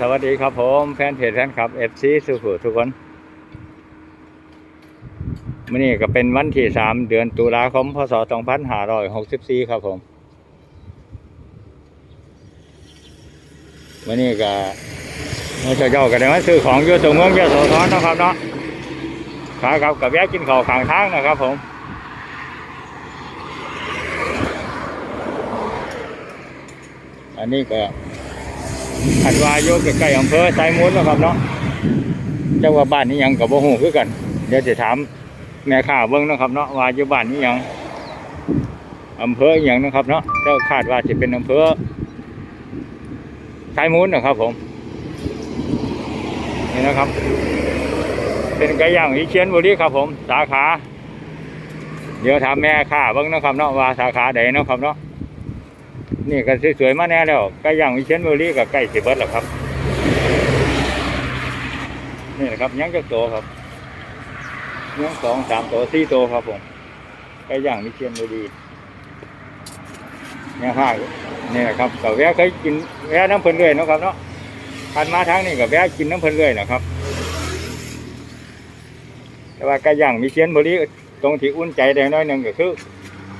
สวัสดีครับผมแฟนเพจแฟนคลับเอฟซีสุขุทุกคนมื่อนี้ก็เป็นวันที่สามเดือนตุลาคมพศสองพันห้าร้อยหกสิบสี่ครับผมมื่อนี้ก็เมื่อเจ้าก็ได้มาซื้อของอยู่ตรงเมืองยโสธรนะครับเนาะขาครับกับแวะกินข้าวข้างทางนะครับผมอันนี้ก็ ขันวาโยกใกล้ๆอำเภอไซมุนแล้วครับเนาะเจ้าว่าบ้านนี้ยังกับโบหูคือกัน เดี๋ยวจะถามแม่ข้าเบิ้งนะครับเนาะว่าอยู่บ้านนี้ยังอำเภออย่างนะครับเนาะเจ้าคาดว่าจะเป็นอำเภอไซมุนนะครับผมนี่นะครับ เป็นไก่ย่างวิเชียนบุรีครับผม สาขา เดี๋ยวถามแม่ข้าเบิ้งนะครับเนาะว่าสาขาใดเนะครับเนาะ นี่ก็สวยๆมาแน่แล้วไก่ย่างวิเชียนบุรีกับไก่สิเบิร์ดแล้วครับ นี่นะครับยังจะโตครับยังสองสามโตสี่โตครับผมไก่ย่างวิเชียนบุรีเนี่ยห้านี่แหละครับกับแวะเคยกินแวะน้ำเพลินเรื่อยนะครับเนาะผ่านมาทางนี้กับแวะกินน้ำเพลินเรื่อยนะครับ แต่ว่าไก่ย่างวิเชียนบุรีตรงที่อุ่นใจแดงน้อยหนึ่งก็คือ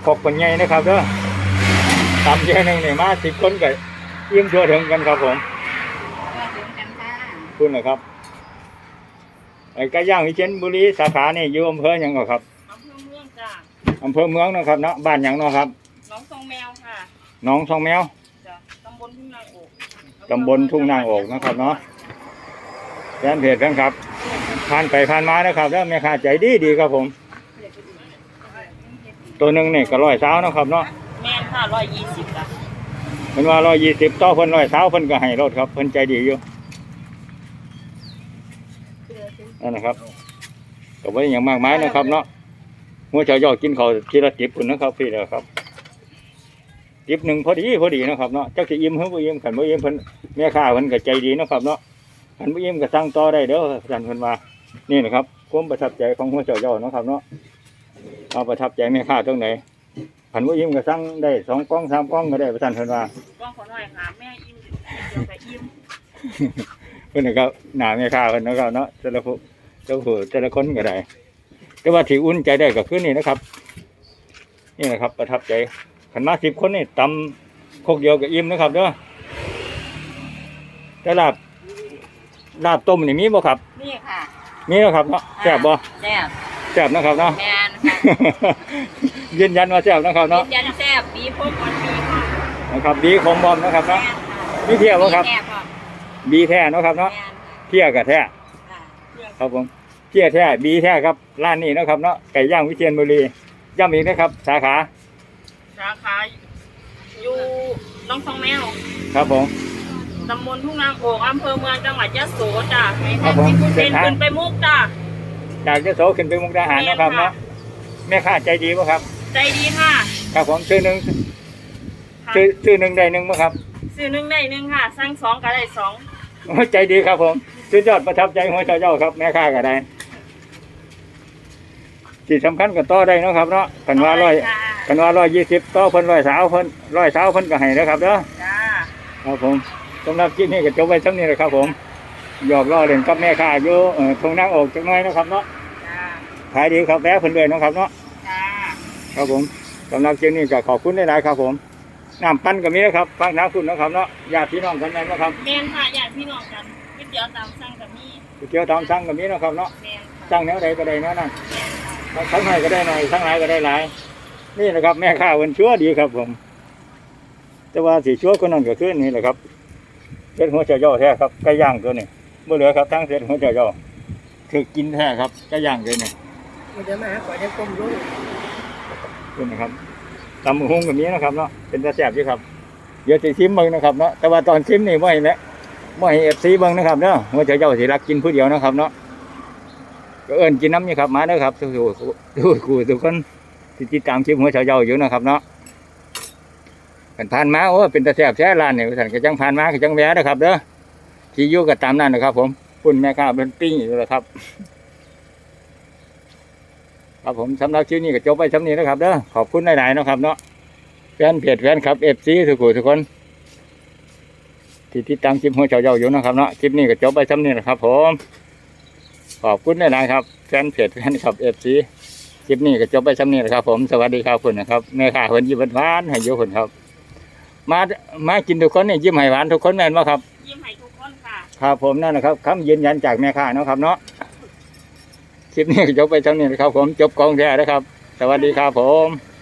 ขอบคนใหญ่นะครับเด้อ ตำเยอะหนึ่งนี่มาสิบคนก็ยิ้มทั่วถึงกันครับผมก็ถึงกันค่ะคุณนะครับไอ้ไก่ย่างวิเชียรบุรีสาขานี่อยู่อำเภอหยังก็ครับอำเภอเมืองจ้ะอำเภอเมืองเนาะครับเนาะบ้านหยังเนาะครับหน้องทองแมวค่ะหน้องทองแมวจ้ะตำบลทุ่งนางอกตำบลทุ่งนางอกนะครับเนาะแฟนเพจกันครับผ่านไปผ่านมานะครับแล้วแม่ค้าใจดีดีครับผม ตัวหนึ่งนี่ก็ร้อยสาวนาะครับเนาะ แม่นค่ะร้อยยี่สิบจ้ะเป็นว่าร้อยยี่สิบต่อเพิ่นร้อยสาเพิ่นก็ให้รถครับเพิ่นใจดีอยู่นั่นนะครับก็ไม่ได้อย่างมากมายนะครับ เนาะหัวเจ้ายอดกินเขาวทีละจิบคุณนะครับพี่เด้อครับจิบหนึ่งพอดีพอดีนะครับเนาะจ้าจะอิ่มเพิ่นบ่อิ่มขันบ่อิ่มเพิ่นแม่ค้าเพิ่นก็ใจดีนะครับเนาะขันบ่อิ่มก็สั่งต่อได้เด้อท่านเพิ่นว่านี่นะครับความประทับใจของหัวเจ้ายอดนะครับเนาะเอาประทับใจแม่ค้าตรงไหน ขันบ่อิ่มก็สั่งได้สองกล่องสามกล่องก็ได้ท่านเพิ่นว่าว่างขอหน่อยค่ะแม่อิ่มเดียวแต่อิ่มเพิ่นนะครับหน้าแม่ค้าเพิ่นนะครับเนาะแต่ละผู้เจ้าผู้แต่ละคนก็ได้ แต่ว่าที่อุ่นใจได้ก็คือนี่นะครับ นี่นะครับ ประทับใจขันมาสิบคนนี่ตำโคกเดียวกับอิ่มนะครับเด้อแต่ลาบลาบต้มนี่มีบ่ครับ นี่ค่ะ มีนะครับเนาะแซ่บบ่แซ่บแซ่บนะครับเนาะ แม่ นค่ะยืนยันว่าแซ่บนะครับยืเนาะนยันแซ่บบีพวกคนบีค่ะนะครับดีของบอมนะครับแม่เนาะนค่ะมีเที่ยวบ่ครับแซ่บค่ะบีแท้เนาะครับเนาะแม่นเที่ยกับแท้ค่ะเรื่องครับผมเที่ยแท้บีแท้ครับร้านนี้นะครับเนาะไก่ย่างวิเชียรบุรีย้ำอีกนะครับ สาขา สาขาอยู่หน้องทองแมวครับผมตำบลทุ่งนางอกอำเภอเมืองจังหวัดยะโสจ้ะครับผมเป็นขึ้นไปมุกจ้ะจากยโสขึ้นไปมุกดาหารเนาะครับเนาะ แม่ค้าใจดีป่ะครับ ใจดีค่ะ ครับผมชื่อหนึ่งค่ะชื่อชื่อหนึ่งได้หนึ่งป่ะครับซื้อหนึ่งได้หนึ่งค่ะ สั่งสองก็ได้สองโอ้ยใจดีครับผมสุดยอดประทับใจหัวเจ้าเจ้าครับ แม่ค้าก็ได้ที่สำคัญก็ต่อได้เนาะครับเนาะกันว่าร้อยค่ะกันว่าร้อยยี่สิบต่อเพิ่นร้อยสาวเพิ่นร้อยสาวเพิ่นก็ให้นะครับเด้อ จ้าครับผมสำหรับคลิปนี้ก็จบไว้เท่านี้เลยครับผมหยอกล้อเล่นกับแม่ค้าอยู่เอ่อทงนางอกจังน้อยเนาะครับเนาะจ้า ขายดีครับแวะเพิ่นเลยเนาะครับเนาะจ้าครับผมสำหรับคลิปนี้ก็ขอบคุณหลายๆครับผมน้ำปั้นก็มีนะครับฟังน้ำคุณนะครับเนาะญาติพี่น้องกันไหนนะครับแมนค่ะญาติพี่น้องกันก๋วยเตี๋ยวตามสั่งกับมี่ก๋วยเตี๋ยวตามสั่งก็มีนะครับเนาะแมนค่ะสั่งแนวใดก็ได้เนาะนั่นแมนค่ะทั้งหน่อยก็ได้หน่อยทั้งหลายก็ได้หลาย นี่นะครับ แม่ค้าเพิ่นชั่วดีครับผม แต่ว่าสีชั่วคนนั้นก็คือนี่แหละครับเศษหัวเจ้าย่อแท้ครับไก่ย่างตัวนี้บ่เหลือครับทั้งเศษหัวเจ้าย่อถือกินแท้ครับไก่ย่างตัวนี้ เดี๋ยวมาหาก่อจะกลมลูกนี่นะครับตำหุงแบบนี้นะครับเนาะเป็นตาแซ่บอยู่ครับเดี๋ยวสิชิมเบิ่งนะครับเนาะแต่ว่าตอนชิมนี่บ่ให้และบ่ให้ FC เบิ่งนะครับเนาะหัวเจ้าย่อสิรักกินผู้เดียวนะครับเนาะก็เอิ้นกินน้ำนี่ครับมาเด้อครับทุกๆทุกๆทุกคนที่ติดตามคลิปหัวเจ้าย่ออยู่นะครับเนาะกันผ่านมาโอ้เป็นตาแซ่บแท้ร้านเนี่ท่านก็จังผ่านมาก็จังแวะนะครับเด้อที่อยู่ก็ตามนั้นนะครับ ผมปุ่นแม่ค้าเป็นปิ้งอยู่แล้วครับ ครับผมสำหรับคลิปนี้ก็จบไปสำนี้นะครับเด้อขอบคุณหลายๆนะครับ เนาะแฟนเพจแฟนคลับเอฟซีทุกคนทุกคนที่ติดตามคลิปหัวเจ้าเจ้าอยู่นะครับเนาะคลิปนี้ก็จบไปซ้ำนี้แหละครับ ผม ขอบคุณหลายๆครับแฟนเพจแฟนคลับเอฟซีคลิปนี้ก็จบไปซ้ำนี้แหละครับ ผมสวัสดีครับคุณนะครับแม่ค้าคนยิ้มหวานๆให้เยอะคนครับ มามากินทุกคนเนี่ยยิ้มให้หวานทุกคนแม่นบ่ครับยิ้มให้ทุกคนค่ะครับผมนั่นนะครับคำยืนยันจากแม่ค้าเนาะครับ เนาะ คลิปนี้จบไปเท่านี้นะครับผมจบกองแท้นะครับ สวัสดีครับผม